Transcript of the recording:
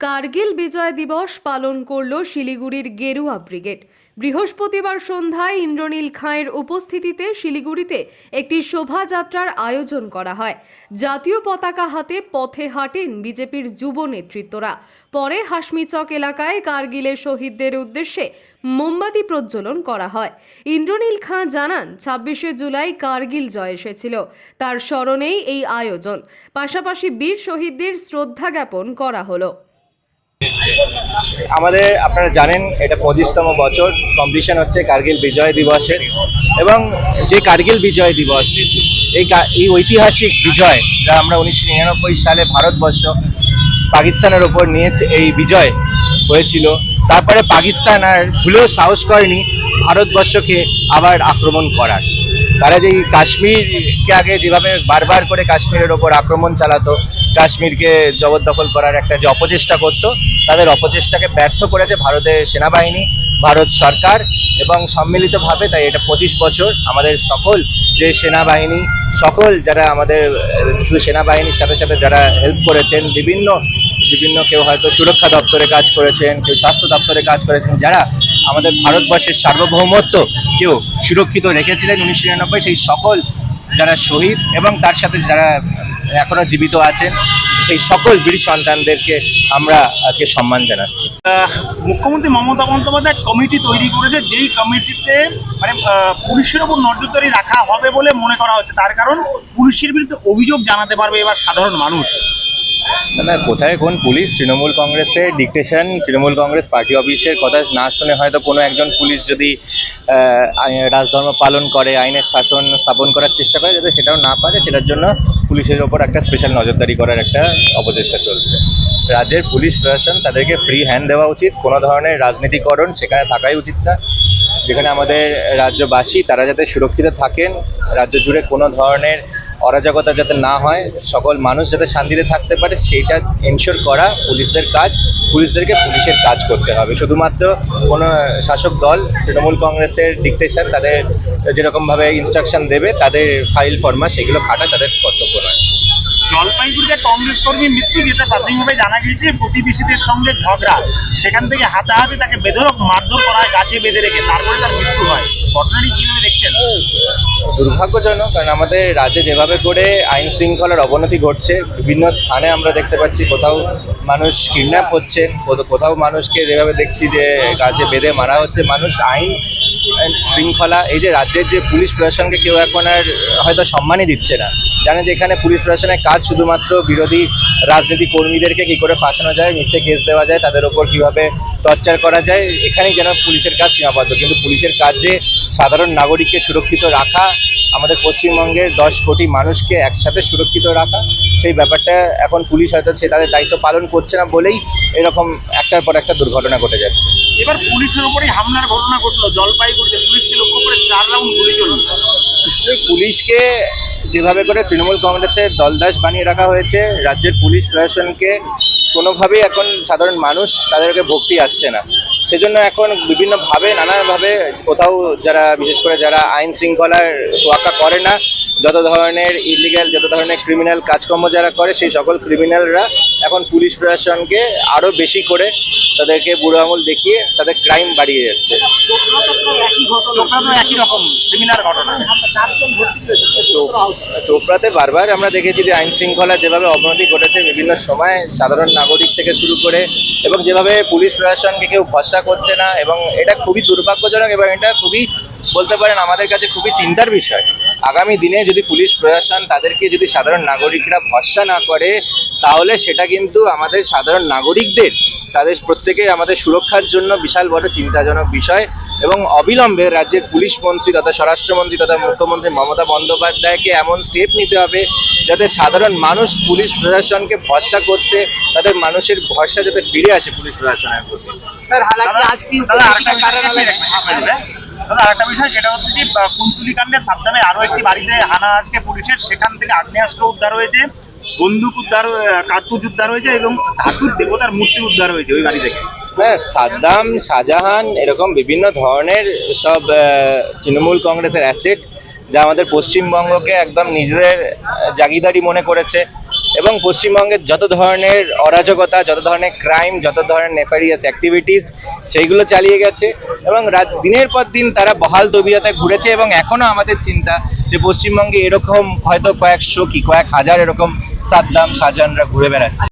কার্গিল বিজয় দিবস পালন করল শিলিগুড়ির গেরুয়া ব্রিগেড। বৃহস্পতিবার সন্ধ্যায় ইন্দ্রনীল খাঁয়ের উপস্থিতিতে শিলিগুড়িতে একটি শোভাযাত্রার আয়োজন করা হয়। জাতীয় পতাকা হাতে পথে হাঁটেন বিজেপির যুব নেতৃত্বরা। পরে হাসমিচক এলাকায় কার্গিলের শহীদদের উদ্দেশ্যে মোমবাতি প্রজ্বলন করা হয়। ইন্দ্রনীল খাঁ জানান, ছাব্বিশে জুলাই কার্গিল জয় এসেছিল। তার স্মরণেই এই আয়োজন। পাশাপাশি বীর শহীদদের শ্রদ্ধা জ্ঞাপন করা হলো। আমাদের আপনারা জানেন এটা পঁচিশতম বছর কম্পিটিশন হচ্ছে কার্গিল বিজয় দিবসের এবং যে কার্গিল বিজয় দিবস, এই এই ঐতিহাসিক বিজয় যা আমরা উনিশশো নিরানব্বই সালে ভারতবর্ষ পাকিস্তানের ওপর নিয়েছে, এই বিজয় হয়েছিল। তারপরে পাকিস্তান আর ভুলেও সাহস করেনি ভারতবর্ষকে আবার আক্রমণ করার। তারা যেই কাশ্মীরকে আগে যেভাবে বারবার করে কাশ্মীরের ওপর আক্রমণ চালাতো কাশ্মীরকে জবরদখল করার একটা যে অপচেষ্টা করত, তাদের অপচেষ্টাকে ব্যর্থ করেছে ভারতের সেনাবাহিনী, ভারত সরকার এবং সম্মিলিতভাবে তাই এটা পঁচিশ বছর আমাদের সকল যে সেনাবাহিনী, সকল যারা আমাদের, শুধু সেনাবাহিনীর সাথে সাথে যারা হেল্প করেছেন, বিভিন্ন বিভিন্ন কেউ হয়তো সুরক্ষা দপ্তরে কাজ করেছেন, কেউ স্বাস্থ্য দপ্তরে কাজ করেছেন, যারা আমাদের ভারতবর্ষের সার্বভৌমত্ব কেউ সুরক্ষিত রেখেছিলেন উনিশশো নিরানব্বই, সেই সকল যারা শহীদ এবং তার সাথে যারা এখনও জীবিত আছেন। সেই সকল বীর সন্তানদেরকে আমরা আজকে সম্মান জানাচ্ছি। মুখ্যমন্ত্রী মমতা বন্দ্যোপাধ্যায় কমিটি তৈরি করেছে, যেই কমিটিতে মানে পুলিশের উপর নজরদারি রাখা হবে বলে মনে করা হচ্ছে। তার কারণ পুলিশের বিরুদ্ধে অভিযোগ জানাতে পারবে এবার সাধারণ মানুষ। না কোথায় কোন পুলিশ? তৃণমূল কংগ্রেসের ডিকটেশন তৃণমূল কংগ্রেস পার্টি অফিসের কথা না শুনে হয়তো কোনো একজন পুলিশ যদি রাজধর্ম পালন করে, আইনের শাসন স্থাপন করার চেষ্টা করে, যাতে সেটাও না পারে, সেটার জন্য পুলিশের ওপর একটা স্পেশাল নজরদারি করার একটা অপচেষ্টা চলছে। রাজ্যের পুলিশ প্রশাসন তাদেরকে ফ্রি হ্যান্ড দেওয়া উচিত, কোনো ধরনের রাজনীতিকরণ সেখানে থাকাই উচিত না। যেখানে আমাদের রাজ্যবাসী, তারা যাতে সুরক্ষিত থাকেন, রাজ্য জুড়ে কোনো ধরনের অরাজকতা যাতে না হয়, সকল মানুষ যাতে শান্তিতে থাকতে পারে সেইটা এনশোর করা পুলিশদের কাজ, পুলিশদেরকে পুলিশের কাজ করতে হবে। শুধুমাত্র কোনো শাসক দল, তৃণমূল কংগ্রেসের ডিকটেশন তাদের যেরকমভাবে ইনস্ট্রাকশন দেবে, তাদের ফাইল ফরমা সেগুলো খাটা তাদের কর্তব্য নয়। জলপাইগুড়িতে কংগ্রেস কর্মী মৃত্যু যেটা প্রাথমিকভাবে জানা গিয়েছে, প্রতিবেশীদের সঙ্গে ঝগড়া। সেখান থেকে হাতাহাতি তাকে বেধরক মারধর করা হয়, গাছে বেঁধে রেখে, তারপরে তার মৃত্যু হয়। ঘটনাটি কীভাবে দেখছেন? দুর্ভাগ্যজনক, কারণ আমাদের রাজ্যে যেভাবে করে আইন শৃঙ্খলার অবনতি ঘটছে, বিভিন্ন স্থানে আমরা দেখতে পাচ্ছি কোথাও মানুষ কিডন্যাপ হচ্ছে কোথাও- মানুষকে যেভাবে দেখছি যে গাছে বেঁধে মারা হচ্ছে, মানুষ আইন শৃঙ্খলা, এই যে রাজ্যের যে পুলিশ প্রশাসনকে কেউ এখন আর হয়তো সম্মানই দিচ্ছে না। জানে যে এখানে পুলিশ প্রশাসনের কাজ শুধুমাত্র বিরোধী রাজনীতি কর্মীদেরকে কি করে ফাঁসানো যায়, মিথ্যে কেস দেওয়া যায়, তাদের ওপর কীভাবে টর্চার করা যায় এখানেই যেন পুলিশের কাজ সীমাবদ্ধ। কিন্তু পুলিশের কাজ যে সাধারণ নাগরিককে সুরক্ষিত রাখা আমাদের পশ্চিমবঙ্গের দশ কোটি মানুষকে একসাথে সুরক্ষিত রাখা সেই ব্যাপারটা এখন পুলিশ হয়তো সে তাদের দায়িত্ব পালন করছে না বলেই এরকম একটার পর একটা দুর্ঘটনা ঘটে যাচ্ছে। এবার পুলিশের উপরেই হামলার ঘটনা ঘটলো জলপাইগুড়িতে পুলিশকে লক্ষ্য করে চার রাউন্ড গুলি চলল। পুলিশকে যেভাবে করে তৃণমূল কংগ্রেসের দলদাস বানিয়ে রাখা হয়েছে রাজ্যের পুলিশ প্রশাসনকে কোনোভাবেই এখন সাধারণ মানুষ তাদেরকে ভক্তি আসছে না। সেজন্য এখন বিভিন্নভাবে নানাভাবে কোথাও যারা, বিশেষ করে যারা আইন শৃঙ্খলার তোয়াক্কা করে না যত ধরনের ইলিগ্যাল যত ধরনের ক্রিমিনাল কাজকর্ম যারা করে সেই সকল ক্রিমিনালরা এখন পুলিশ প্রশাসনকে আরও বেশি করে তাদেরকে বুড়ো আঙুল দেখিয়ে তাদের ক্রাইম বাড়িয়ে যাচ্ছে। চোপড়াতে বারবার আমরা দেখেছি যে আইন শৃঙ্খলা যেভাবে অবনতি ঘটেছে বিভিন্ন সময় সাধারণ নাগরিক থেকে শুরু করে এবং যেভাবে পুলিশ প্রশাসনকে কেউ ভরসা করছে না এবং এটা খুবই দুর্ভাগ্যজনক এবং এটা খুবই বলতে পারেন আমাদের কাছে খুবই চিন্তার বিষয়। আগামী দিনে যদি পুলিশ প্রশাসন তাদেরকে যদি সাধারণ নাগরিকরা ভরসা না করে তাহলে সেটা কিন্তু আমাদের সাধারণ নাগরিকদের তাদের প্রত্যেকে আমাদের সুরক্ষার জন্য বিশাল বড় চিন্তাজনক বিষয় এবং অবিলম্বে রাজ্যের পুলিশ মন্ত্রী তথা স্বরাষ্ট্রমন্ত্রী তথা মুখ্যমন্ত্রী মমতা বন্দ্যোপাধ্যায়কে এমন স্টেপ নিতে হবে যাতে সাধারণ মানুষ পুলিশ প্রশাসনকে ভরসা করতে তাদের মানুষের ভরসা যাতে ফিরে আসে পুলিশ প্রশাসনের প্রতি। স্যার হালাকি দাদা, আরেকটা বিষয়, সেটা হচ্ছে যে কুন্তুলি কাণ্ডে সাদ্দামে আরও একটি বাড়িতে হানা আজকে পুলিশের, সেখান থেকে আগ্নেয়াস্ত্র উদ্ধার হয়েছে, বন্দুক উদ্ধার কার্তুজ উদ্ধার হয়েছে এবং ধাতুর দেবতার মূর্তি উদ্ধার হয়েছে ওই বাড়ি থেকে। হ্যাঁ সাদ্দাম, শাহজাহান এরকম বিভিন্ন ধরনের সব তৃণমূল কংগ্রেসের অ্যাসেট যা আমাদের পশ্চিমবঙ্গকে একদম নিজেদের জাগিদারি মনে করেছে। এবং পশ্চিমবঙ্গের যত ধরনের অরাজকতা, যত ধরনের ক্রাইম যত ধরনের নেফারিয়াস অ্যাক্টিভিটিস সেইগুলো চালিয়ে গেছে এবং রাত, দিনের পর দিন তারা বহাল তবিয়তে ঘুরেছে এবং এখনও আমাদের চিন্তা যে পশ্চিমবঙ্গে এরকম হয়তো কয়েকশো কি, কয়েক হাজার এরকম সাদ্দাম সাজানরা ঘুরে বেড়াচ্ছে।